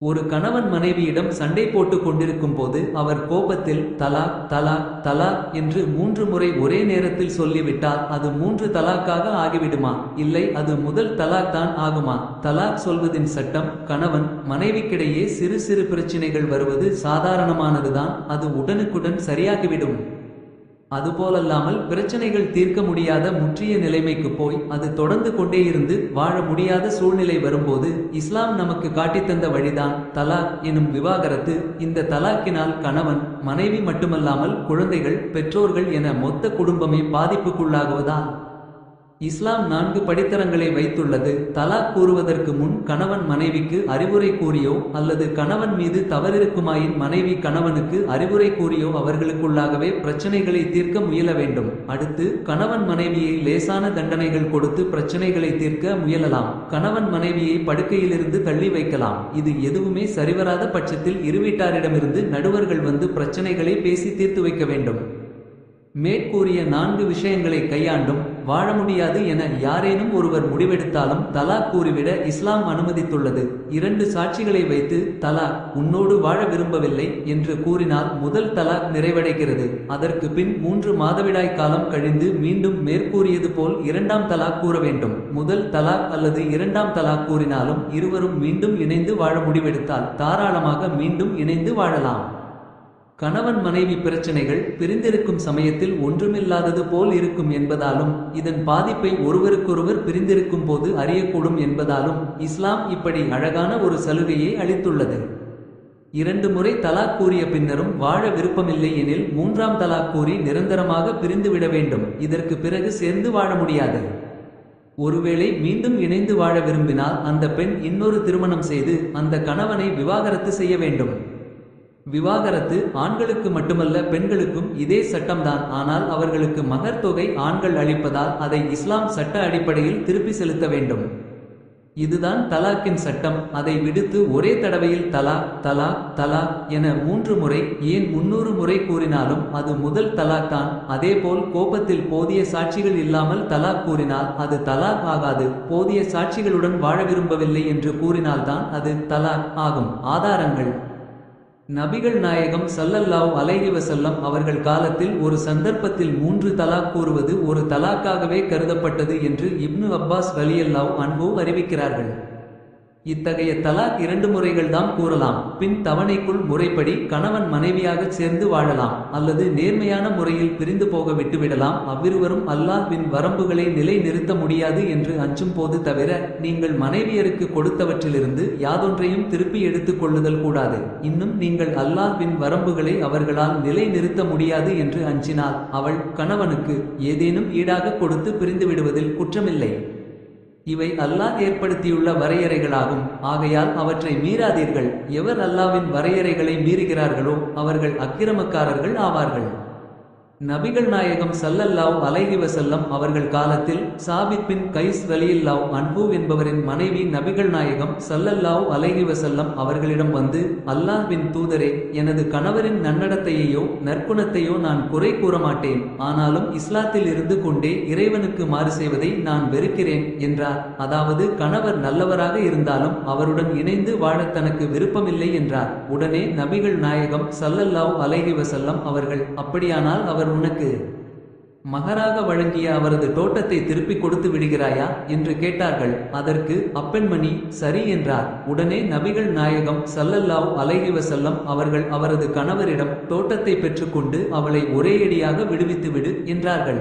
ஒரு கணவன் மனைவியிடம் சண்டை போட்டுக் கொண்டிருக்கும் போது அவர் கோபத்தில் தலா தலா தலா என்று மூன்று முறை ஒரே நேரத்தில் சொல்லிவிட்டால் அது மூன்று தலாக்காக ஆகிவிடுமா? இல்லை அது முதல் தலாக் தான் ஆகுமா? தலாக் சொல்வதின் சட்டம் கணவன் மனைவிக்கிடையே சிறு சிறு பிரச்சினைகள் வருவது சாதாரணமானதுதான் அது உடனுக்குடன் சரியாகிவிடும். அதுபோலல்லாமல் பிரச்சனைகள் தீர்க்க முடியாத முற்றிய நிலைமைக்கு போய் அது தொடர்ந்து கொண்டே இருந்து வாழ முடியாத சூழ்நிலை வரும்போது இஸ்லாம் நமக்கு காட்டித்தந்த வழிதான் தலாக் எனும் விவாகரத்து. இந்த தலாக்கினால் கணவன் மனைவி மட்டுமல்லாமல் குழந்தைகள் பெற்றோர்கள் என மொத்த குடும்பமே பாதிப்புக்குள்ளாகுவதால் இஸ்லாம் நான்கு படித்தரங்களை வைத்துள்ளது. தலாக் கூறுவதற்கு முன் கணவன் மனைவிக்கு அறிவுரை கூறியோ அல்லது கணவன் மீது தவறிருக்குமாயின் மனைவி கணவனுக்கு அறிவுரை கூறியோ அவர்களுக்குள்ளாகவே பிரச்சனைகளை தீர்க்க முயல வேண்டும். அடுத்து கணவன் மனைவியை லேசான தண்டனைகள் கொடுத்து பிரச்சனைகளை தீர்க்க முயலலாம். கணவன் மனைவியை படுக்கையிலிருந்து தள்ளி வைக்கலாம். இது எதுவுமே சரிவராத பட்சத்தில் இருவீட்டாரிடமிருந்து நடுவர்கள் வந்து பிரச்சனைகளை பேசி தீர்த்து வைக்க வேண்டும். மேற்கூறிய நான்கு விஷயங்களை கையாண்டும் வாழ முடியாது என யாரேனும் ஒருவர் முடிவெடுத்தாலும் தலா கூறிவிட இஸ்லாம் அனுமதித்துள்ளது. இரண்டு சாட்சிகளை வைத்து தலா உன்னோடு வாழ விரும்பவில்லை என்று கூறினால் முதல் தலா நிறைவடைகிறது. அதற்கு பின் மூன்று மாதவிடாய் காலம் கழிந்து மீண்டும் மேற்கூறியது போல் இரண்டாம் தலா கூற வேண்டும். முதல் தலா அல்லது இரண்டாம் தலா கூறினாலும் இருவரும் மீண்டும் இணைந்து வாழ முடிவெடுத்தால் தாராளமாக மீண்டும் இணைந்து வாழலாம். கணவன் மனைவி பிரச்சனைகள் பிரிந்திருக்கும் சமயத்தில் ஒன்றுமில்லாதது போல் இருக்கும் என்பதாலும் இதன் பாதிப்பை ஒருவருக்கொருவர் பிரிந்திருக்கும் போது அறியக்கூடும் என்பதாலும் இஸ்லாம் இப்படி அழகான ஒரு சலுகையை அளித்துள்ளது. இரண்டு முறை தலாக் கூறிய பின்னரும் வாழ விருப்பமில்லை எனில் மூன்றாம் தலாக் கூறி நிரந்தரமாக பிரிந்துவிட வேண்டும். இதற்கு பிறகு சேர்ந்து வாழ முடியாது. ஒருவேளை மீண்டும் இணைந்து வாழ விரும்பினால் அந்த பெண் இன்னொரு திருமணம் செய்து அந்த கணவனை விவாகரத்து செய்ய வேண்டும். விவாகரத்து ஆண்களுக்கு மட்டுமல்ல பெண்களுக்கும் இதே சட்டம்தான். ஆனால் அவர்களுக்கு மகர் தொகை ஆண்கள் அளிப்பதால் அதை இஸ்லாம் சட்ட அடிப்படையில் திருப்பி செலுத்த வேண்டும். இதுதான் தலாக்கின் சட்டம். அதை விடுத்து ஒரே தடவையில் தலா தலா தலா என மூன்று முறை ஏன் முன்னூறு முறை கூறினாலும் அது முதல் தலாக் தான். அதேபோல் கோபத்தில் போதிய சாட்சிகள் இல்லாமல் தலாக் கூறினால் அது தலாக் ஆகாது. போதிய சாட்சிகளுடன் வாழ விரும்பவில்லை என்று கூறினால்தான் அது தலாக் ஆகும். ஆதாரங்கள். நபிகள் நாயகம் சல்லல்லாஹ் அலைஹி வஸல்லம் அவர்கள் காலத்தில் ஒரு சந்தர்ப்பத்தில் மூன்று தலாக் கூறுவது ஒரு தலாக்காகவே கருதப்பட்டது என்று இப்னு அப்பாஸ் வலியல்லாவ் அன்போ அறிவிக்கிறார்கள். இத்தகைய தலாக் இரண்டு முறைகள் தான் கூறலாம். பின் தவணைக்குள் முறைப்படி கணவன் மனைவியாக சேர்ந்து வாழலாம். அல்லது நேர்மையான முறையில் பிரிந்து போக விட்டுவிடலாம். அவ்விருவரும் அல்லாஹ்வின் வரம்புகளை நிலை நிறுத்த முடியாது என்று அஞ்சும் போது தவிர நீங்கள் மனைவியருக்கு கொடுத்தவற்றிலிருந்து யாதொன்றையும் திருப்பி எடுத்துக் கொள்ளுதல் கூடாது. இன்னும் நீங்கள் அல்லாஹ்வின் வரம்புகளை அவர்களால் நிலை நிறுத்த முடியாது என்று அஞ்சினால் அவள் கணவனுக்கு ஏதேனும் ஈடாக கொடுத்து பிரிந்து விடுவதில் குற்றமில்லை. இவை அல்லாஹ் ஏற்படுத்தியுள்ள வரையறைகளாகும். ஆகையால் அவற்றை மீறாதீர்கள். எவர் அல்லாவின் வரையறைகளை மீறுகிறார்களோ அவர்கள் அக்கிரமக்காரர்கள் ஆவார்கள். நபிகள் நாயகம் சல்லல்லாவ் அலைஹி வசல்லம் அவர்கள் காலத்தில் சாபித் பின் கைஸ் வலியில்லாவ் அன்பு என்பவரின் மனைவி நபிகள் நாயகம் சல்லல்லாவ் அலைஹி வசல்லம் அவர்களிடம் வந்து அல்லாஹ்வின் தூதரே எனது கணவரின் நன்னடத்தையோ நற்குணத்தையோ நான் குறை கூற மாட்டேன் ஆனாலும் இஸ்லாத்தில் இருந்து கொண்டே இறைவனுக்கு மாறு செய்வதை நான் வெறுக்கிறேன் என்றார். அதாவது கணவர் நல்லவராக இருந்தாலும் அவருடன் இணைந்து வாழ தனக்கு விருப்பமில்லை என்றார். உடனே நபிகள் நாயகம் சல்லல்லாவ் அலைஹி வசல்லம் அவர்கள் அப்படியானால் அவர் அவர் உனக்கு மகராக வழங்கிய அவரது தோட்டத்தை திருப்பிக் கொடுத்து விடுகிறாயா? என்று கேட்டார்கள். அதற்கு அப்பெண்மணி சரி என்றார். உடனே நபிகள் நாயகம் சல்லல்லாவ் அலைஹிவசல்லம் அவர்கள் அவரது கணவரிடம் தோட்டத்தை பெற்றுக்கொண்டு அவளை ஒரேயடியாக விடுவித்துவிடு என்றார்கள்.